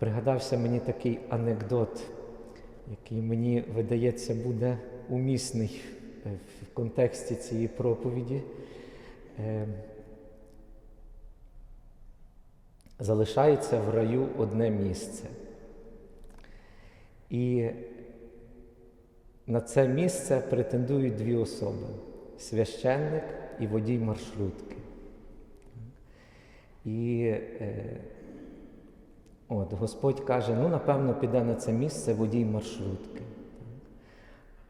Пригадався мені такий анекдот, який мені видається буде умісний е, в контексті цієї проповіді. Е, Залишається в раю одне місце. І на це місце претендують дві особи священник і водій маршрутки. І е, от, Господь каже, ну, напевно, піде на це місце водій маршрутки.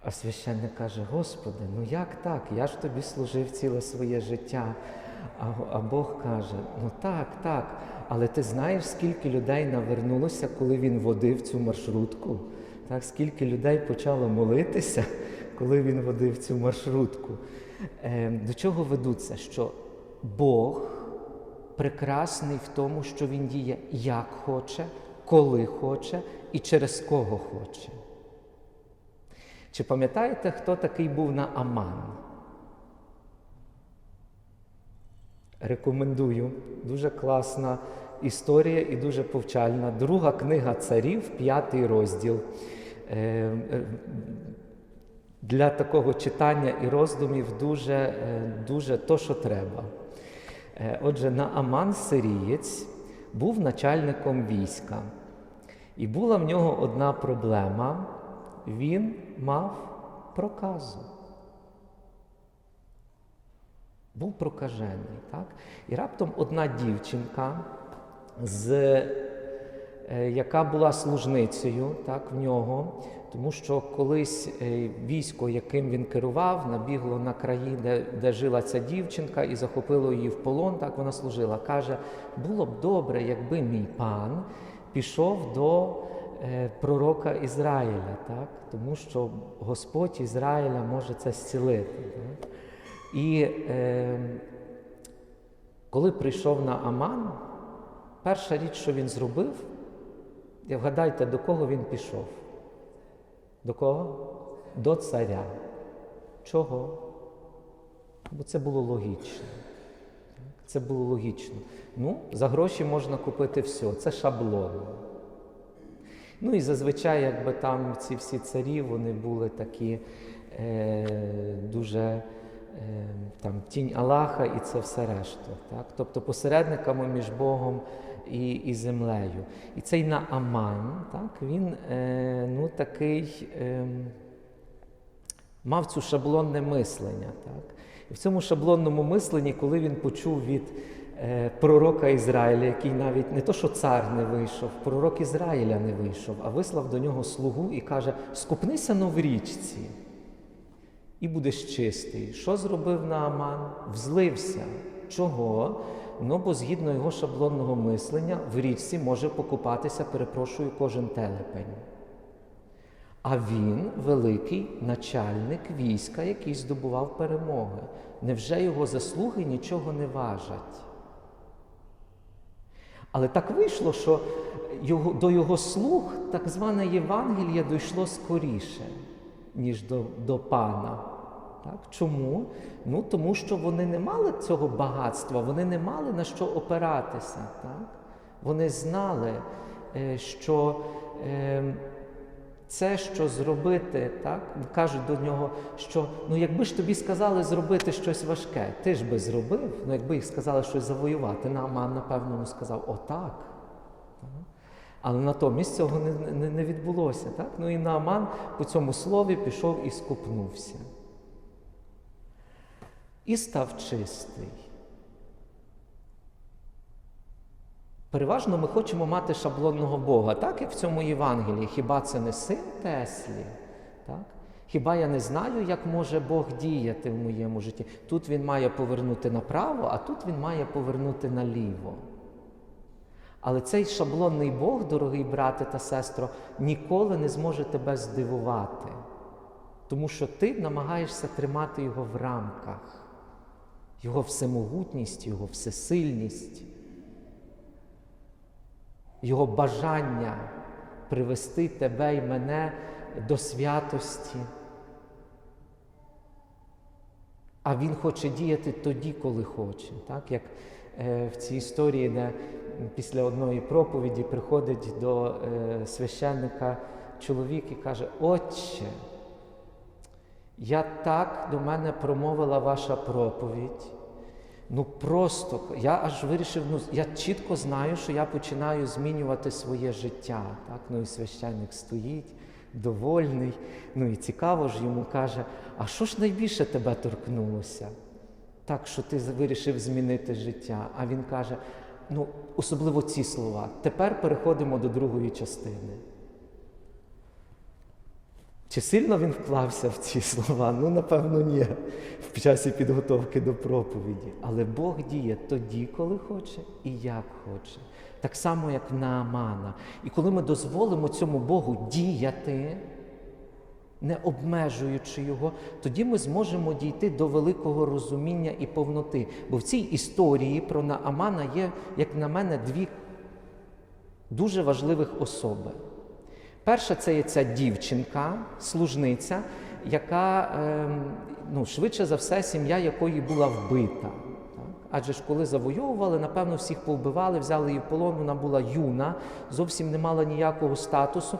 А священник каже, Господи, ну як так? Я ж тобі служив ціле своє життя. А, а Бог каже, ну так, так, але ти знаєш, скільки людей навернулося, коли він водив цю маршрутку? Так, Скільки людей почало молитися, коли він водив цю маршрутку? Е, до чого ведуться? Що Бог прекрасний в тому, що Він діє як хоче, коли хоче і через кого хоче. Чи пам'ятаєте, хто такий був на Аман? Рекомендую. Дуже класна історія і дуже повчальна. Друга книга царів, п'ятий розділ. Е, е, Для такого читання і роздумів дуже, е, дуже то, що треба. Е, Отже, Нааман Сирієць був начальником війська. І була в нього одна проблема. Він мав проказу. Був прокажений. Так? І раптом одна дівчинка, з, е, яка була служницею так, в нього, тому що колись е, військо, яким він керував, набігло на краї, де, де жила ця дівчинка, і захопило її в полон, так вона служила. Каже, було б добре, якби мій пан пішов до е, пророка Ізраїля, так? тому що Господь Ізраїля може це зцілити. І е, коли прийшов на Аман, перша річ, що він зробив, і вгадайте, до кого він пішов? До кого? До царя. Чого? Бо це було логічно. Це було логічно. Ну, за гроші можна купити все, це шаблон. Ну і зазвичай, якби там ці всі царі, вони були такі е, дуже е, там, тінь Аллаха і це все решта. Тобто посередниками між Богом і і землею. І цей Нааман, так, він е, ну, такий е, мав цю шаблонне мислення. Так? І в цьому шаблонному мисленні, коли він почув від е, пророка Ізраїля, який навіть не то, що цар не вийшов, пророк Ізраїля не вийшов, а вислав до нього слугу і каже: скупнися но в річці. І будеш чистий. Що зробив Нааман? Взлився. Чого? Ну, бо згідно його шаблонного мислення, в річці може покупатися, перепрошую, кожен телепень. А він великий начальник війська, який здобував перемоги. Невже його заслуги нічого не важать? Але так вийшло, що його, до його слуг так зване Євангеліє дійшло скоріше, ніж до, до пана. Так? Чому? Ну, Тому що вони не мали цього багатства, вони не мали на що опиратися. Так? Вони знали, е, що е, це, що зробити, так? кажуть до нього, що ну, якби ж тобі сказали зробити щось важке, ти ж би зробив, ну якби їх сказали щось завоювати, Нааман, напевно, сказав, отак. Але натомість цього не, не, не відбулося. Так? Ну і Нааман по цьому слові пішов і скупнувся і став чистий. Переважно ми хочемо мати шаблонного Бога, так як в цьому Євангелії. Хіба це не син Теслі? Так? Хіба я не знаю, як може Бог діяти в моєму житті? Тут Він має повернути направо, а тут Він має повернути наліво. Але цей шаблонний Бог, дорогий брате та сестро, ніколи не зможе тебе здивувати, тому що ти намагаєшся тримати його в рамках. Його всемогутність, Його всесильність, Його бажання привести тебе і мене до святості. А Він хоче діяти тоді, коли хоче. Так? Як е, в цій історії, де після одної проповіді приходить до е, священника чоловік і каже: Отче, я так до мене промовила ваша проповідь. Ну просто я аж вирішив, ну я чітко знаю, що я починаю змінювати своє життя. Так? Ну і священник стоїть, довольний. Ну і цікаво ж йому каже, а що ж найбільше тебе торкнулося? Так, що ти вирішив змінити життя. А він каже: ну, особливо ці слова. Тепер переходимо до другої частини. Чи сильно він вклався в ці слова? Ну, напевно, ні, в часі підготовки до проповіді. Але Бог діє тоді, коли хоче, і як хоче. Так само, як Наамана. І коли ми дозволимо цьому Богу діяти, не обмежуючи його, тоді ми зможемо дійти до великого розуміння і повноти. Бо в цій історії про Наамана є, як на мене, дві дуже важливих особи. Перша це є ця дівчинка, служниця, яка е, ну, швидше за все, сім'я якої була вбита. Адже ж коли завойовували, напевно, всіх повбивали, взяли її в полон, вона була юна, зовсім не мала ніякого статусу.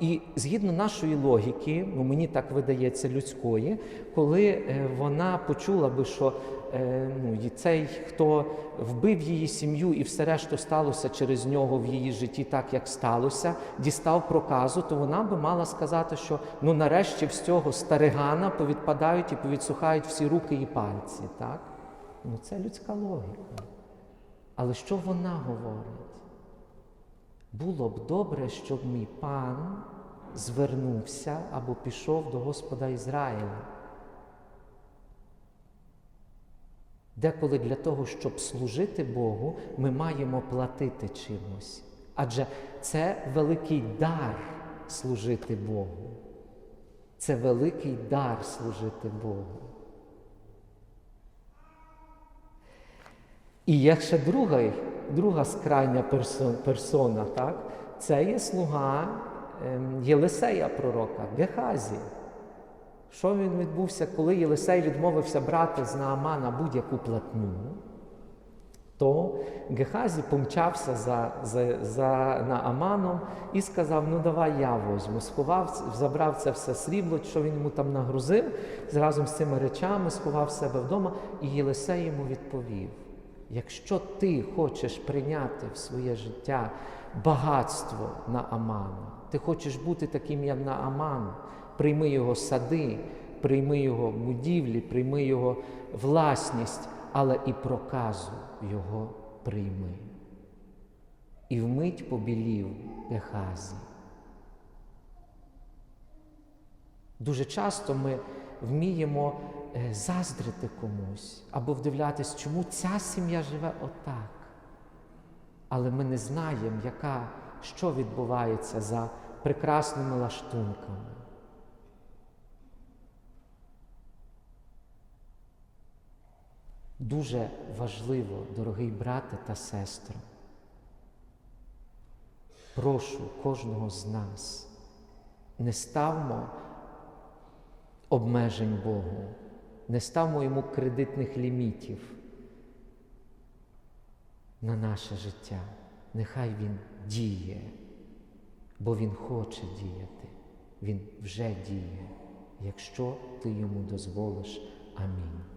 І згідно нашої логіки, ну мені так видається людської, коли е, вона почула би, що е, ну, цей, хто вбив її сім'ю і все решту сталося через нього в її житті, так як сталося, дістав проказу, то вона би мала сказати, що ну нарешті з цього старигана повідпадають і повідсухають всі руки і пальці. Так? Ну це людська логіка. Але що вона говорить? Було б добре, щоб мій пан звернувся або пішов до Господа Ізраїля. Деколи для того, щоб служити Богу, ми маємо платити чимось. Адже це великий дар служити Богу. Це великий дар служити Богу. І є ще друга, друга скрайня персона, так? це є слуга ем, Єлисея пророка, Гехазі. Що він відбувся, коли Єлисей відмовився брати з Наамана будь-яку платню, то Гехазі помчався за за, за Нааманом і сказав: Ну давай я возьму. Сховав, забрав це все срібло, що він йому там нагрузив, разом з цими речами сховав себе вдома, і Єлисей йому відповів: якщо ти хочеш прийняти в своє життя багатство Наамана, ти хочеш бути таким, як Нааман, прийми його сади, прийми його будівлі, прийми його власність, але і проказу його прийми. І вмить побілів Гехазі. Дуже часто ми вміємо заздрити комусь або вдивлятись, чому ця сім'я живе отак. Але ми не знаємо, яка, що відбувається за прекрасними лаштунками. Дуже важливо, дорогий брате та сестро, прошу кожного з нас, не ставмо обмежень Богу, не ставмо йому кредитних лімітів на наше життя. Нехай Він діє, бо Він хоче діяти, Він вже діє, якщо ти йому дозволиш. Амінь.